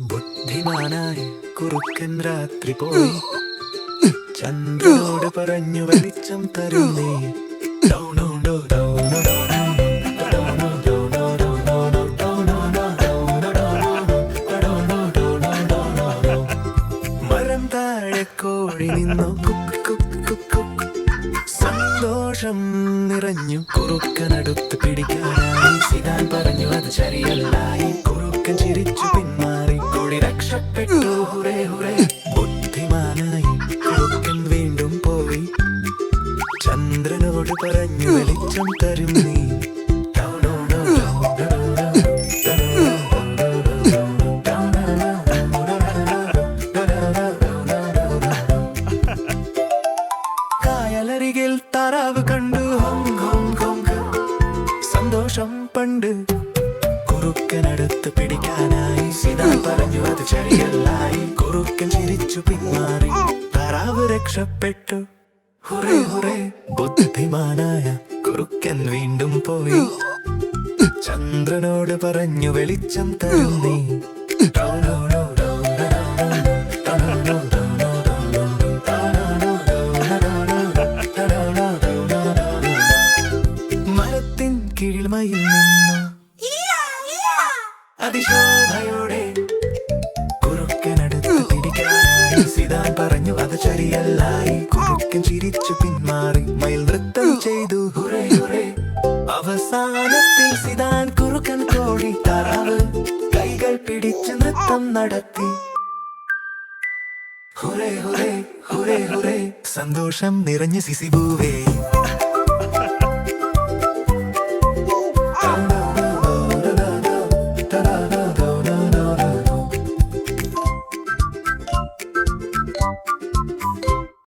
ബുദ്ധിമാനായി കുറുക്കൻ രാത്രി പോയി. ചന്ദ്രനോട് പറഞ്ഞു വെളിച്ചം തരുന്നേ. ഡൗണോ മരം താഴെ കോഴി നിന്നു. കുക്ക് സന്തോഷം നിറഞ്ഞു കുറുക്കനടുത്ത് പിടിക്കും ചന്ദ്രനോട് പറഞ്ഞു വെളിച്ചം തരും നീ. കായലരികിൽ താറാവ് കണ്ടു. സന്തോഷം പണ്ട് കുറുക്കനടുത്ത് പിടിക്കാനായി സീതാ പറഞ്ഞു അത് ശരിയല്ലായി കുറുക്കൻ ചിരിച്ചു പിന്മാറി താറാവ് രക്ഷപ്പെട്ടു. Hooray hooray. ബുദ്ധിമാനായ കുറുക്കൻ വീണ്ടും പോയി. ചന്ദ്രനോട് പറഞ്ഞു വെളിച്ചം തരും നീ മരത്തിൻ കീഴിൽ മയിൽ നിന്നു. അതിശോഭയോടെ പറഞ്ഞു അത് ശരിയല്ലായി. കുറുക്കൻ ചിരിച്ചു പിന്മാറി മയിൽ നൃത്തം ചെയ്തു. അവസാനത്തിൽ സിതാൻ കുറുക്കൻ കോഴി താറാവ് കൈകൾ പിടിച്ച് നൃത്തം നടത്തി. ഹുറേ ഹുറേ ഹുറേ ഹുറേ സന്തോഷം നിറഞ്ഞ സിസിബൂവേ.